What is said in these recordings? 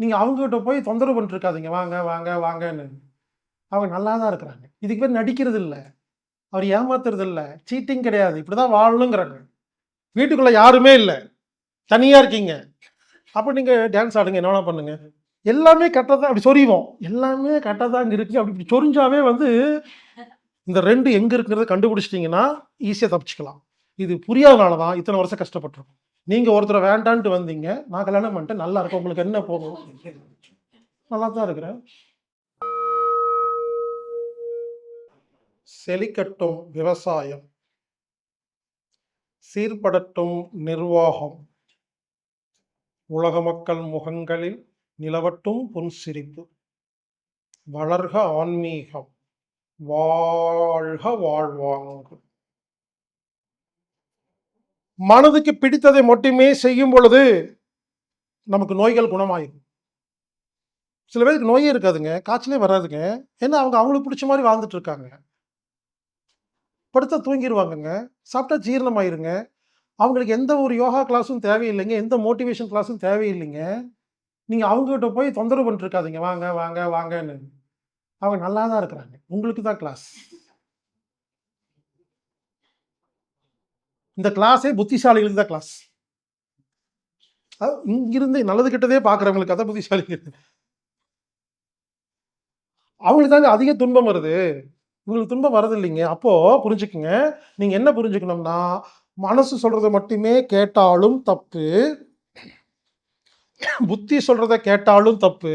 நீங்கள் அவங்ககிட்ட போய் தொந்தரவு பண்ணிட்டு இருக்காதீங்க வாங்க வாங்க வாங்கன்னு. அவங்க நல்லா தான் இருக்கிறாங்க. இதுக்கு பேர் நடிக்கிறது இல்லை. அவர் ஏமாத்துறது இல்லை. சீட்டிங் கிடையாது. இப்படி தான் வாழணுங்கிறாங்க. வீட்டுக்குள்ளே யாருமே இல்லை. தனியாக இருக்கீங்க. அப்போ நீங்கள் டான்ஸ் ஆடுங்க. என்ன வேணா பண்ணுங்க? எல்லாமே கரெக்டாக தான் அப்படி சொறிவோம். எல்லாமே கரெக்டாக தான் இருக்கு. அப்படி இப்படி சொரிஞ்சாவே வந்து இந்த ரெண்டு எங்கே இருக்குங்கிறத கண்டுபிடிச்சிட்டிங்கன்னா ஈஸியாக தப்பிச்சுக்கலாம். இது புரியாதனால தான் இத்தனை வருஷம் கஷ்டப்பட்டிருக்கோம். நீங்கள் ஒருத்தரை வேண்டான்ட்டு வந்தீங்க நான் கல்யாணம் பண்ணிட்டேன் நல்லா இருக்கும் உங்களுக்கு என்ன போகும் நல்லா தான் இருக்கிறேன். செழிக்கட்டும் விவசாயம் சீர்படட்டும் நிர்வாகம். உலக மக்கள் முகங்களில் நிலவட்டும் புன்சிரிப்பு வளர்க ஆன்மீகம் வாழ்க வாழ்வாங்கு. மனதுக்கு பிடித்ததை மட்டுமே செய்யும் பொழுது நமக்கு நோய்கள் குணமாயிரும். சில பேருக்கு நோயே இருக்காதுங்க காய்ச்சலே வராதுங்க. ஏன்னா அவங்க அவங்களுக்கு பிடிச்ச மாதிரி வாழ்ந்துட்டு இருக்காங்க. படுத்தா தூங்கிடுவாங்கங்க சாப்பிட்டா ஜீரணமாயிருங்க. அவங்களுக்கு எந்த ஒரு யோகா கிளாஸும் தேவையில்லைங்க எந்த மோட்டிவேஷன் கிளாஸும் தேவையில்லைங்க. நீங்கள் அவங்ககிட்ட போய் தொந்தரவு பண்ணிட்டு இருக்காதிங்க. வாங்க வாங்க வாங்கன்னு. அவங்க நல்லா தான் இருக்கிறாங்க. உங்களுக்கு தான் கிளாஸ் இந்த கிளாஸே புத்திசாலிகளுக்கு தான் கிளாஸ் இங்கிருந்து நல்லது கெட்டதே பார்க்குறவங்களுக்கு அதான் புத்திசாலிங்க. அவங்களுக்கு தாங்க அதிக துன்பம் வருது. உங்களுக்கு துன்பம் வரது இல்லைங்க. அப்போது புரிஞ்சுக்குங்க. நீங்கள் என்ன புரிஞ்சுக்கணும்னா மனசு சொல்கிறத மட்டுமே கேட்டாலும் தப்பு. புத்தி சொல்கிறத கேட்டாலும் தப்பு.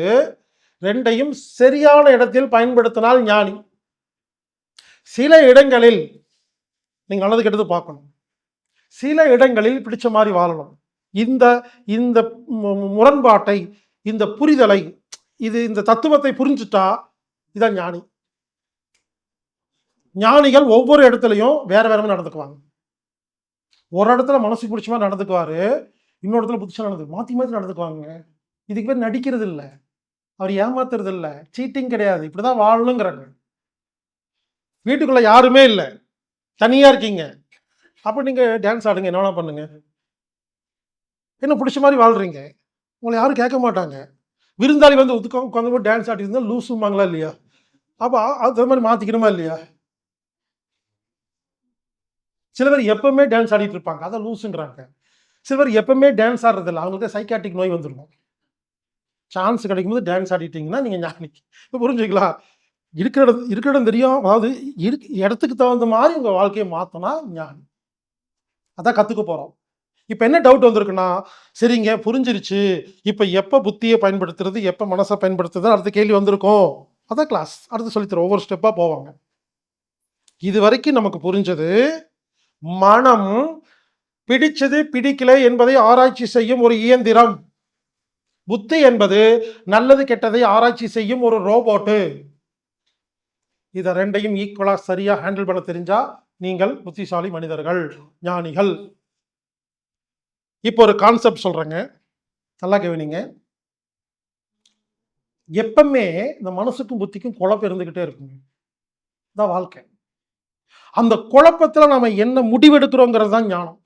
ரெண்டையும் சரியான இடத்தில் பயன்படுத்தினால் ஞானி. சில இடங்களில் நீங்கள் நல்லது கெட்டது பார்க்கணும். சில இடங்களில் பிடிச்ச மாதிரி வாழணும். இந்த இந்த மு- முரண்பாட்டை இந்த புரிதலை இது இந்த தத்துவத்தை புரிஞ்சுட்டா இதான் ஞானி. ஞானிகள் ஒவ்வொரு இடத்துலையும் வேற வேற மாதிரி நடந்துக்குவாங்க. ஒரு இடத்துல மனசுக்கு பிடிச்ச மாதிரி நடந்துக்குவாரு இன்னொரு இடத்துல புதுசாக நடந்து மாற்றி மாற்றி நடந்துக்குவாங்க. இதுக்கு பேர் நடிக்கிறது இல்லை. அவர் ஏமாத்துறது இல்லை. சீட்டிங் கிடையாது. இப்படிதான் வாழணுங்கிறாங்க. வீட்டுக்குள்ள யாருமே இல்லை. தனியா இருக்கீங்க. அப்போ நீங்கள் டான்ஸ் ஆடுங்க என்ன வேணா பண்ணுங்க? என்ன பிடிச்ச மாதிரி வாழ்கிறீங்க உங்களை யாரும் கேட்க மாட்டாங்க. விருந்தாளி வந்து உட்கா உட்காந்து போய் டான்ஸ் ஆடிட்டு இருந்தால் லூசுமாங்களா இல்லையா? அப்போ அது மாதிரி மாற்றிக்கணுமா இல்லையா? சில பேர் எப்பவுமே டான்ஸ் ஆடிட்டு இருப்பாங்க அதான் லூஸுங்கிறாங்க சில பேர் எப்பவுமே டான்ஸ் ஆடுறதில்ல அவங்களுக்கு சைக்காட்டிக் நோய் வந்துடும் சான்ஸ் கிடைக்கும்போது டான்ஸ் ஆடிட்டீங்கன்னா நீங்கள் ஞானி இப்போ புரிஞ்சுக்கலாம் இருக்கிற இடம் இருக்கிற இடம் தெரியும். அதாவது இருக்கு இடத்துக்கு தகுந்த மாதிரி உங்கள் வாழ்க்கையை மாற்றினா ஞானி அதான் கற்றுக்க போகிறோம் இப்போ என்ன டவுட் வந்திருக்குன்னா சரிங்க புரிஞ்சிருச்சு. இப்போ எப்போ புத்தியை பயன்படுத்துறது எப்போ மனசை பயன்படுத்துறது அடுத்த கேள்வி வந்திருக்கும். அதான் கிளாஸ் அடுத்து சொல்லித்தரோம் ஒவ்வொரு ஸ்டெப்பாக போவாங்க. இது வரைக்கும் நமக்கு புரிஞ்சது மனம் பிடிச்சது பிடிக்கல என்பதை ஆராய்ச்சி செய்யும் ஒரு இயந்திரம். புத்தி என்பது நல்லது கெட்டதை ஆராய்ச்சி செய்யும் ஒரு ரோபோட்டு இதை ரெண்டையும் ஈக்குவலாக சரியாக ஹேண்டில் பண்ண தெரிஞ்சால் நீங்கள் புத்திசாலி மனிதர்கள் ஞானிகள். இப்போ ஒரு கான்செப்ட் சொல்றேங்க. நல்லா கவனிங்க. எப்பவுமே இந்த மனசுக்கும் புத்திக்கும் குழப்பம் இருந்துகிட்டே இருக்குங்க. இதான் வாழ்க்கை. அந்த குழப்பத்தில் நாம் என்ன முடிவெடுக்கிறோங்கிறது தான் ஞானம்.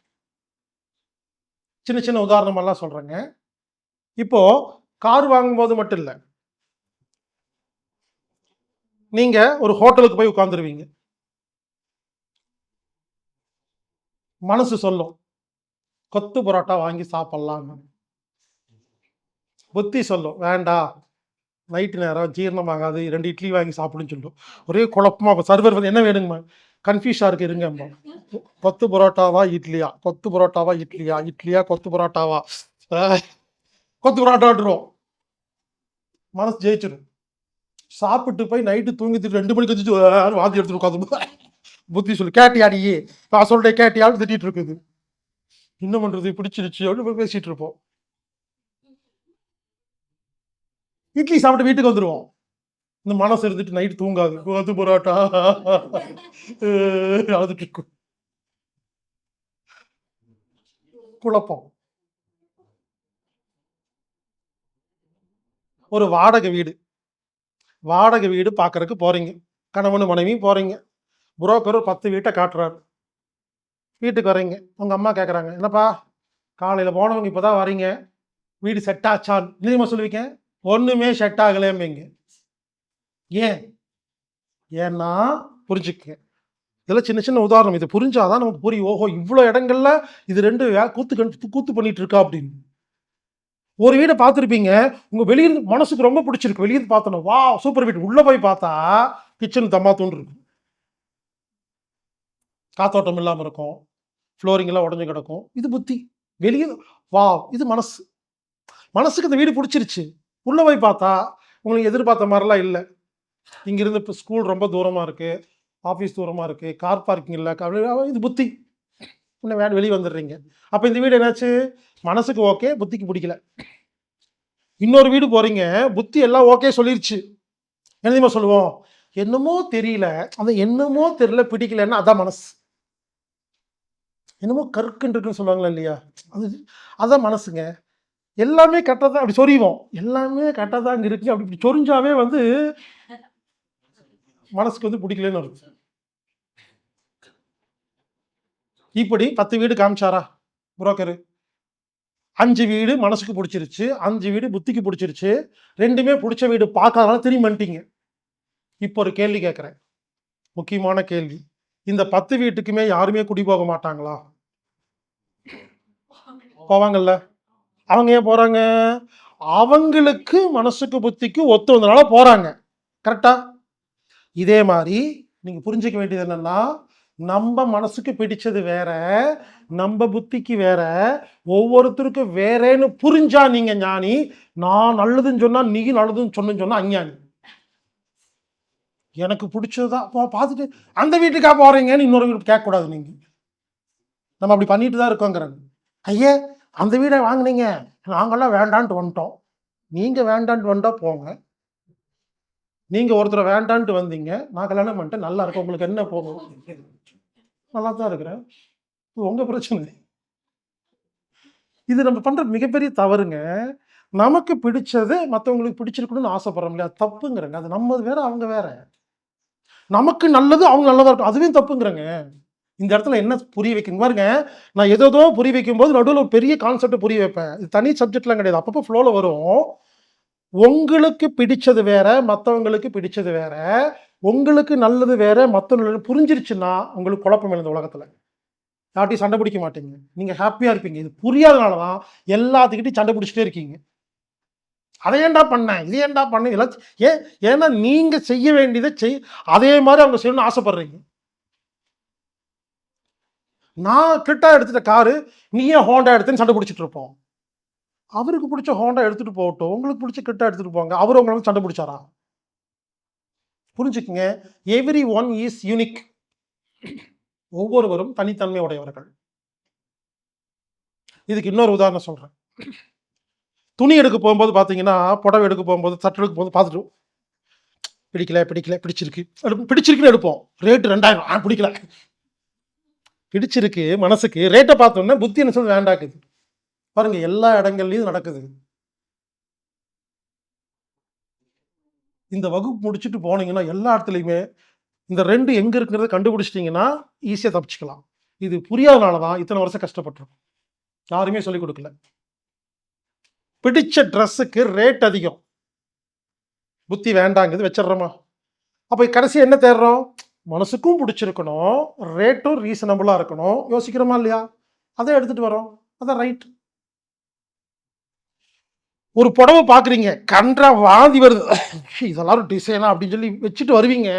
சின்ன சின்ன உதாரணமெல்லாம் சொல்கிறேங்க இப்போது இப்போ கார் வாங்கும்போது மட்டும் இல்லை. நீங்கள் ஒரு ஹோட்டலுக்கு போய் உட்காந்துருவீங்க மனசு சொல்லும். கொத்து பரோட்டா வாங்கி சாப்பிடலாம்னு. புத்தி சொல்லும். வேண்டாம் நைட்டு நேரம் ஜீரணமாகாது. ரெண்டு இட்லி வாங்கி சாப்பிடுன்னு சொல்லும். ஒரே குழப்பமா சர்வர் வந்து என்ன வேணுங்கம்மா? கன்ஃபியூஸாக இருக்கு இருங்கம்மா. கொத்து பரோட்டாவா இட்லியா? கொத்து பரோட்டாவா இட்லியா? இட்லியா கொத்து பரோட்டாவா? கொத்து பரோட்டாட்டுருவோம் மனசு ஜெயிச்சிடும் சாப்பிட்டு போய் நைட்டு தூங்கிட்டு ரெண்டு மணிக்கு வச்சு வாந்தி எடுத்துட்டு உட்காந்து புத்தி சொல்லு. கேட்டியாடி? நான் சொல்றேன் கேட்டியான்னு திட்டிட்டு இருக்குது. என்ன பண்றது? பிடிச்சிருச்சு. அப்படின்னு பேசிட்டு இருப்போம். இட்லி சாப்பிட்டு வீட்டுக்கு வந்துடுவோம் இந்த மனசு இருந்துட்டு நைட்டு தூங்காது. அது பரோட்டா. அழுதுட்டு இருக்கும் குழப்பம். ஒரு வாடகை வீடு. வாடகை வீடு பார்க்கறதுக்கு போறீங்க. கணவன் மனைவி போறீங்க. புரோக்கர் பத்து வீட்டை காட்டுறாரு. வீட்டுக்கு வரீங்க உங்கள் அம்மா கேட்குறாங்க என்னப்பா காலையில் போனவங்க இப்போ தான் வரீங்க வீடு செட் ஆச்சான்னு நீமா சொல்லுவீங்க ஒன்றுமே செட் ஆகலைம்பீங்க ஏன்? ஏன்னா புரிஞ்சுக்க இதெல்லாம் சின்ன சின்ன உதாரணம். இது புரிஞ்சாதான் நமக்கு புரியும். ஓஹோ இவ்வளோ இடங்கள்ல இது ரெண்டு கூத்து கண் கூத்து பண்ணிட்டு இருக்கா அப்படின்னு. ஒரு வீடை பார்த்துருப்பீங்க உங்கள் வெளியிருந்து மனசுக்கு ரொம்ப பிடிச்சிருக்கு. வெளியிருந்து பார்த்தோன்னா வா சூப்பர் வீடு. உள்ளே போய் பார்த்தா கிச்சன் தம்மாத்தூன் இருக்கும் காத்தோட்டம் இல்லாமல் இருக்கும். ஃப்ளோரிங் எல்லாம் உடஞ்சு கிடக்கும். இது புத்தி. வெளியே வா இது மனசு. மனசுக்கு இந்த வீடு பிடிச்சிருச்சு. உள்ள போய் பார்த்தா உங்களுக்கு எதிர்பார்த்த மாதிரிலாம் இல்லை. இங்கேருந்து இப்போ ஸ்கூல் ரொம்ப தூரமாக இருக்குது ஆஃபீஸ் தூரமாக இருக்குது கார் பார்க்கிங் இல்லை. இது புத்தி. இன்னும் வேறு வெளியே வந்துடுறீங்க. அப்போ இந்த வீடு என்னாச்சு? மனசுக்கு ஓகே புத்திக்கு பிடிக்கல. இன்னொரு வீடு போகிறீங்க புத்தி எல்லாம் ஓகே சொல்லிருச்சு. என்ன சொல்லுவோம்? என்னமோ தெரியல. அந்த என்னமோ தெரியல பிடிக்கலன்னா அதான் மனசு. என்னமோ கருக்குன்னு சொல்லுவாங்களா இல்லையா? அது அதான் மனசுங்க. எல்லாமே கரெக்டாக தான் அப்படி சொறிவோம். எல்லாமே கரெக்டாக தான் இருக்குது இருக்கு. அப்படி இப்படி சொரிஞ்சாவே வந்து மனசுக்கு வந்து பிடிக்கலன்னு இருக்கும் இப்படி பத்து வீடு காமிச்சாரா புரோக்கரு? அஞ்சு வீடு மனசுக்கு பிடிச்சிருச்சு. அஞ்சு வீடு புத்திக்கு பிடிச்சிருச்சு. ரெண்டுமே பிடிச்ச வீடு பார்க்காதனால திரும்பி வந்துட்டீங்க. இப்போ ஒரு கேள்வி கேட்குறேன். முக்கியமான கேள்வி. இந்த பத்து வீட்டுக்குமே யாருமே குடி போக மாட்டாங்களா? போவாங்கல்ல? அவங்க ஏன் போகிறாங்க அவங்களுக்கு மனசுக்கு புத்திக்கு ஒத்து வந்தனால போகிறாங்க கரெக்டா? இதே மாதிரி நீங்கள் புரிஞ்சுக்க வேண்டியது என்னன்னா நம்ம மனசுக்கு பிடிச்சது வேற நம்ம புத்திக்கு வேற ஒவ்வொருத்தருக்கும் வேறேன்னு புரிஞ்சா நீங்க ஞானி நான் நல்லதுன்னு சொன்னா நீ நல்லதுன்னு சொன்னு சொன்னா அஞ்ஞானி. எனக்கு பிடிச்சதுதான் போ பார்த்துட்டு அந்த வீட்டுக்கா போறீங்கன்னு இன்னொரு வீட்டு கேட்கக்கூடாது நீங்க. நம்ம அப்படி பண்ணிட்டு தான் இருக்கோங்கிறாங்க ஐயா அந்த வீடை வாங்கினீங்க. நாங்களாம் வேண்டான்ட்டு வந்துட்டோம். நீங்கள் வேண்டான்ட்டு வந்தா போங்க. நீங்கள் ஒருத்தரை வேண்டான்ட்டு வந்தீங்க. நான் கல்யாணம் பண்ணிட்டு நல்லா இருக்கும். உங்களுக்கு என்ன போகும் நல்லா தான் இருக்கிறேன். இது உங்க பிரச்சனை. இது நம்ம பண்ணுற மிகப்பெரிய தவறுங்க. நமக்கு பிடிச்சது மற்றவங்களுக்கு பிடிச்சிருக்கணும்னு ஆசைப்படுறோம் இல்லையா? தப்புங்கிறங்க. அது நம்ம வேற அவங்க வேற. நமக்கு நல்லது அவங்க நல்லதாக இருக்கும் அதுவே தப்புங்கிறங்க. இந்த இடத்துல என்ன புரிய வைக்கணும் பாருங்க நான் ஏதோ புரிய வைக்கும்போது நடுவில் ஒரு பெரிய கான்செப்ட் புரிய வைப்பேன். இது தனி சப்ஜெக்ட்லாம் கிடையாது. அப்பப்போ ஃப்ளோவில் வரும். உங்களுக்கு பிடிச்சது வேற மற்றவங்களுக்கு பிடிச்சது வேற. உங்களுக்கு நல்லது வேற மற்றவங்களுக்கு புரிஞ்சிருச்சுன்னா உங்களுக்கு குழப்பம் இல்லை இந்த உலகத்தில். யார்ட்டையும் சண்டை பிடிக்க மாட்டீங்க. நீங்கள் ஹாப்பியாக இருப்பீங்க. இது புரியாதனால தான் எல்லாத்துக்கிட்டையும் சண்டை பிடிச்சிட்டே இருக்கீங்க. அதை ஏன்டா பண்ணேன் இது ஏன்டா பண்ணேன் இதெல்லாம் ஏன் ஏன்னா நீங்கள் செய்ய வேண்டியதை செய் அதே மாதிரி அவங்க செய்யணும்னு ஆசைப்படுறீங்க. நான் கிட்டா எடுத்துட்ட காரு நீ ஏன் ஹோண்டா எடுத்துன்னு சண்டை பிடிச்சிட்டு இருப்போம். அவருக்கு பிடிச்ச ஹோண்டா எடுத்துட்டு போகட்டும். உங்களுக்கு பிடிச்ச கிட்டா எடுத்துட்டு போங்க. அவர் உங்களை சண்டை பிடிச்சாரா புரிஞ்சுக்குங்க. எவ்ரி ஒன் இஸ் யூனிக் ஒவ்வொருவரும் தனித்தன்மை உடையவர்கள். இதுக்கு இன்னொரு உதாரணம் சொல்றேன். துணி எடுக்க போகும்போது பார்த்தீங்கன்னா புடவை எடுக்க போகும்போது சட்டை எடுக்க போகும்போது பார்த்துட்டு பிடிக்கல பிடிக்கல பிடிச்சிருக்கு. எடுப்போம். பிடிச்சிருக்குன்னு எடுப்போம். ரேட்டு ரெண்டாயிரம். ஆ பிடிக்கல. பிடிச்சிருக்கு மனசுக்கு ரேட்டை பார்த்தோன்னே புத்தி என்ன சொல்லி வேண்டாக்குது பாருங்க எல்லா இடங்கள்லையும் நடக்குது. இந்த வகுப்பு முடிச்சுட்டு போனீங்கன்னா எல்லா இடத்துலையுமே இந்த ரெண்டு எங்க இருக்குங்கிறத கண்டுபிடிச்சிட்டிங்கன்னா ஈஸியாக தப்பிச்சுக்கலாம். இது புரியாதனால தான் இத்தனை வருஷம் கஷ்டப்பட்டுருக்கோம். யாருமே சொல்லிக் கொடுக்கல. பிடிச்ச ட்ரெஸ்ஸுக்கு ரேட் அதிகம். புத்தி வேண்டாங்கிறது வச்சிடுறோமா? அப்போ கடைசி என்ன தேடுறோம்? மனசுக்கும் பிடிச்சிருக்கணும். ரேட்டும் ரீசனபுளாக இருக்கணும். யோசிக்கிறோமா இல்லையா? அதை எடுத்துட்டு வரோம். அதான் ரைட் ஒரு புடவை பார்க்குறீங்க. கன்றா வாந்தி வருது. இதெல்லாம் டிசைனா அப்படின்னு சொல்லி வச்சுட்டு வருவீங்க.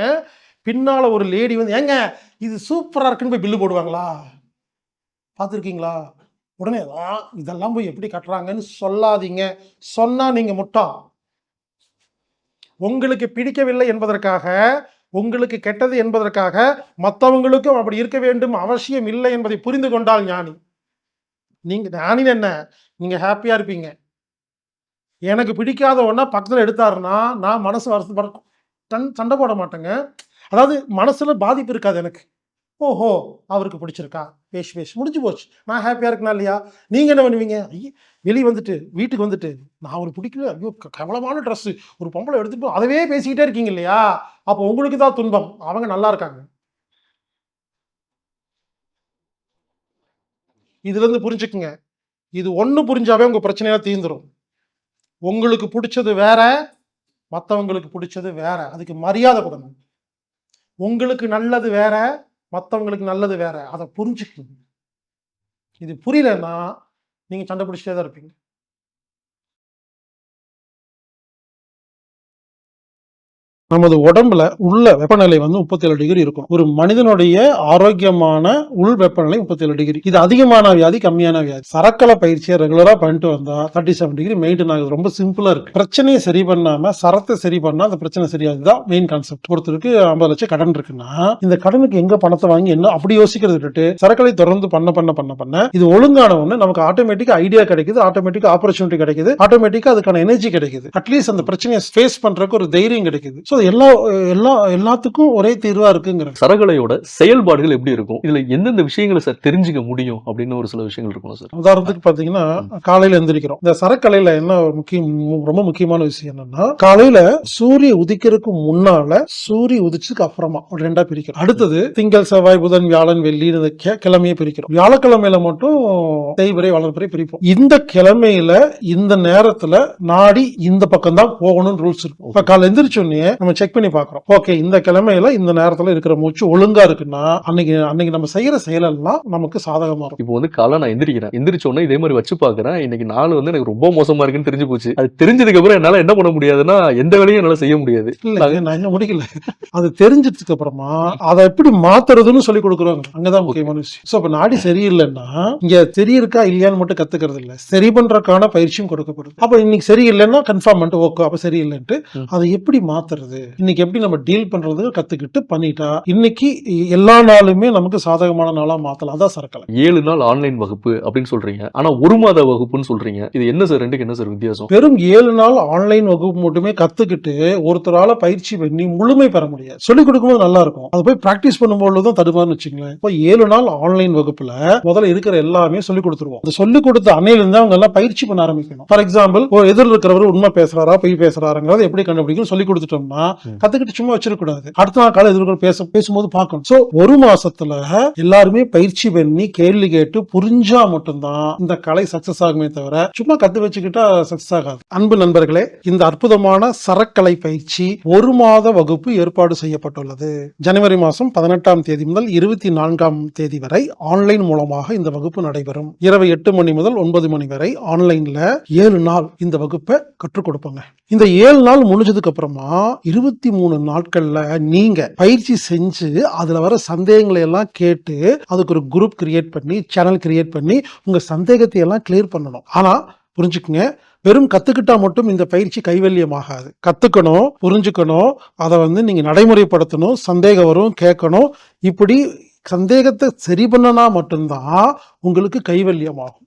பின்னால் ஒரு லேடி வந்து ஏங்க இது சூப்பராக இருக்குன்னு போய் பில்லு போடுவாங்களா? பார்த்துருக்கீங்களா? உடனே தான் இதெல்லாம் போய் எப்படி கட்டுறாங்கன்னு சொல்லாதீங்க. சொன்னால் நீங்கள் முட்டா உங்களுக்கு பிடிக்கவில்லை என்பதற்காக உங்களுக்கு கெட்டது என்பதற்காக மற்றவங்களுக்கும் அப்படி இருக்க வேண்டும் அவசியம் இல்லை என்பதை புரிந்து கொண்டால் ஞானி. நீங்க ஞானின்னு என்ன? நீங்க ஹாப்பியா இருப்பீங்க. எனக்கு பிடிக்காத ஒன்றா பக்கத்தில் எடுத்தாருன்னா நான் மனசு வருஷப்பட டன் சண்டை போட மாட்டேங்க. அதாவது மனசுல பாதிப்பு இருக்காது எனக்கு. ஓஹோ அவருக்கு பிடிச்சிருக்கா? பேஷ் பேஷ் முடிஞ்சு போச்சு. நான் ஹாப்பியாக இருக்கனா இல்லையா? நீங்கள் என்ன பண்ணுவீங்க? ஐயோ வெளியே வந்துட்டு வீட்டுக்கு வந்துட்டு நான் ஒரு பிடிக்கல. ஐயோ க- ட்ரெஸ்ஸு ஒரு பொம்பளை எடுத்துட்டு போய் அதவே பேசிக்கிட்டே இருக்கீங்க இல்லையா? அப்போ உங்களுக்கு தான் துன்பம். அவங்க நல்லா இருக்காங்க. இதுலேருந்து புரிஞ்சுக்குங்க. இது ஒன்று புரிஞ்சாவே உங்கள் பிரச்சனையெல்லாம் தீர்ந்துரும். உங்களுக்கு பிடிச்சது வேற மற்றவங்களுக்கு பிடிச்சது வேற. அதுக்கு மரியாதை கொடுங்க. உங்களுக்கு நல்லது வேற மற்றவங்களுக்கு நல்லது வேற. அதை புரிஞ்சுக்கணும். இது புரியலன்னா நீங்கள் சண்டை பிடிச்சிட்டே தான் இருப்பீங்க. நமது உடம்புல உள்ள வெப்பநிலை வந்து முப்பத்தி ஏழு டிகிரி இருக்கும். ஒரு மனிதனுடைய ஆரோக்கியமான உள் வெப்பநிலை முப்பத்தி ஏழு டிகிரி. இது அதிகமான வியாதி கம்மியான வியாதி. சரக்கலை பயிற்சியை ரெகுலரா பண்ணிட்டு வந்தா தேர்ட்டி செவன் டிகிரி மெயின்டைன் ஆகுது. ரொம்ப சிம்பிளா இருக்கு. பிரச்சனையை சரி பண்ணாம சரத்தை சரி பண்ணா அந்த பிரச்சனை சரியாகுது. தான் மெயின் கான்செப்ட் ஒருத்தருக்கு ஐம்பது லட்சம் கடன் இருக்குன்னா இந்த கடனுக்கு எங்க பணத்தை வாங்கி என்ன அப்படி யோசிக்கிறது விட்டுட்டு சரக்கலை தொடர்ந்து பண்ண பண்ண பண்ண பண்ண இது ஒழுங்கான ஒண்ணு நமக்கு ஆட்டோமேட்டிக் ஐடியா கிடைக்குது. ஆட்டோமேட்டிக் ஆப்பர்ச்சுனிட்டி கிடைக்குது. ஆட்டோமேட்டிக்கா அதுக்கான எனர்ஜி கிடைக்குது. அட்லீஸ்ட் அந்த பிரச்சனையை ஃபேஸ் பண்றதுக்கு ஒரு தைரியம் கிடைக்குது. ஸோ எல்லா எல்லா எல்லாத்துக்கும் ஒரே தீர்வா இருக்குங்கிற சரகலையோட செயல்பாடுகள் எப்படி இருக்கும்? இதுல எந்தெந்த விஷயங்களை சார் தெரிஞ்சுக்க முடியும் அப்படின்னு ஒரு சில விஷயங்கள் இருக்கும் சார்? உதாரணத்துக்கு பாத்தீங்கன்னா காலையில எந்திரிக்கிறோம். இந்த சரக்கலையில என்ன முக்கியம் ரொம்ப முக்கியமான விஷயம் என்னன்னா காலையில சூரிய உதிக்கிறதுக்கு முன்னால சூரிய உதிச்சதுக்கு அப்புறமா ஒரு ரெண்டா பிரிக்கிறோம் அடுத்தது திங்கள் செவ்வாய் புதன் வியாழன் வெள்ளி இந்த கிழமையை பிரிக்கிறோம் வியாழக்கிழமையில மட்டும் தேய்பிரை வளர்பிறை பிரிப்போம். இந்த கிழமையில இந்த நேரத்துல நாடி இந்த பக்கம் தான் போகணும்னு ரூல்ஸ் இருக்கும் இப்ப காலை எந்திரிச்ச உடனே நம்ம செக் பண்ணி பாக்குறோம் ஓகே இந்த கிழமையில இந்த நேரத்துல இருக்கிற மூச்சு ஒழுங்கா இருக்குன்னா அன்னைக்கு அன்னைக்கு நம்ம செய்யற செயலெல்லாம் நமக்கு சாதகமா இருக்கும். இப்போ வந்து காலை நான் எந்திரிக்கிறேன். எந்திரிச்ச உடனே இதே மாதிரி வச்சு பாக்குறேன் இன்னைக்கு நாள் வந்து எனக்கு ரொம்ப மோசமா இருக்குன்னு தெரிஞ்சு போச்சு. அது தெரிஞ்சதுக்கு அப்புறம் என்னால என்ன பண்ண முடியாதுன்னா எந்த வேலையும் என்னால செய்ய முடியாது. இல்ல நான் இன்னும் முடிக்கல. அது தெரிஞ்சதுக்கு அப்புறமா அதை எப்படி மாத்துறதுன்னு சொல்லி கொடுக்குறாங்க. அங்கதான் முக்கியமான விஷயம். சோ இப்ப நாடி சரியில்லைன்னா இங்க சரி இருக்கா இல்லையான்னு மட்டும் கத்துக்கிறது இல்ல. சரி பண்றதுக்கான பயிற்சியும் கொடுக்கப்படுது. அப்ப இன்னைக்கு சரியில்லைன்னா கன்ஃபார்ம் பண்ணிட்டு ஓகே அப்ப சரியில்லைன்ட்டு. அதை எப்படி மாத்துறது? இன்னைக்கு எப்படி நம்ம டீல் பண்றது கத்துக்கிட்டு பண்ணிட்டா இன்னைக்கு எல்லா நாளுமே நமக்கு சாதகமான நாளா மாத்தலாம். அதான் சரக்கலை. ஏழு நாள் ஆன்லைன் வகுப்பு அப்படின்னு சொல்றீங்க. ஆனா ஒரு மாத வகுப்புன்னு சொல்றீங்க. இது என்ன சார் ரெண்டுக்கு என்ன சார் வித்தியாசம்? வெறும் ஏழு நாள் ஆன்லைன் வகுப்பு மட்டுமே கத்துக்கிட்டு ஒருத்தரால பயிற்சி பண்ணி முழுமை பெற முடியாது. சொல்லிக் கொடுக்கும்போது நல்லா இருக்கும். அதை போய் பிராக்டிஸ் பண்ணும்போது தான் தடுமாறுன்னு வச்சுங்களேன் இப்போ ஏழு நாள் ஆன்லைன் வகுப்புல முதல்ல இருக்கிற எல்லாமே சொல்லிக் கொடுத்துருவோம். அந்த சொல்லிக் கொடுத்த அணையில இருந்து அவங்க எல்லாம் பயிற்சி பண்ண ஆரம்பிக்கணும். ஃபார் எக்ஸாம்பிள் ஒரு எதிரில் இருக்கிறவர் உண்மை பேசுறாரா பொய் பேசுறாருங்கிறத எப்படி கண்டுபிடிக்கும் சொல்லி கொடுத்துட்டோம்னா கத்துக்கிட்டு சும்மா வச்சிருக்கூடாது அடுத்த நாள் காலை எதிர்க்க பேச பேசும்போது பார்க்கணும். சோ ஒரு மாசத்துல எல்லாருமே பயிற்சி பண்ணி கேள்வி கேட்டு புரிஞ்சா மட்டும்தான் இந்த கலை சக்சஸ் ஆகுமே தவிர சும்மா கத்து வச்சுக்கிட்டா சக்சஸ் ஆகாது. அன்பு நண்பர்களே இந்த அற்புதமான சரக்கலை பயிற்சி ஒரு மாத வகுப்பு ஏற்பாடு செய்யப்பட்டுள்ளது. ஜனவரி மாதம் பதினெட்டாம் தேதி முதல் இருபத்தி நான்காம் தேதி வரை ஆன்லைன் மூலமாக இந்த வகுப்பு நடைபெறும். இரவு எட்டு மணி முதல் ஒன்பது மணி வரை ஆன்லைன்ல ஏழு நாள் இந்த வகுப்பை கற்றுக் கொடுப்பாங்க. இந்த ஏழு நாள் முடிஞ்சதுக்கு அப்புறமா இருபத்தி மூணு நாட்கள்ல நீங்க பயிற்சி செஞ்சு அதுல வர சந்தேகங்களை எல்லாம் கேட்டு அதுக்கு ஒரு குரூப் கிரியேட் பண்ணி சேனல் கிரியேட் பண்ணி உங்க சந்தேகத்தை எல்லாம் கிளியர் பண்ணணும். ஆனா புரிஞ்சுக்குங்க. வெறும் கத்துக்கிட்டா மட்டும் இந்த பயிற்சி கைவல்யமாகாது. கத்துக்கணும் புரிஞ்சுக்கணும் அதை வந்து நீங்க நடைமுறைப்படுத்தணும் சந்தேகம் வரும் கேட்கணும். இப்படி சந்தேகத்தை சரி பண்ணனா மட்டும்தான் உங்களுக்கு கைவல்யமாகும்.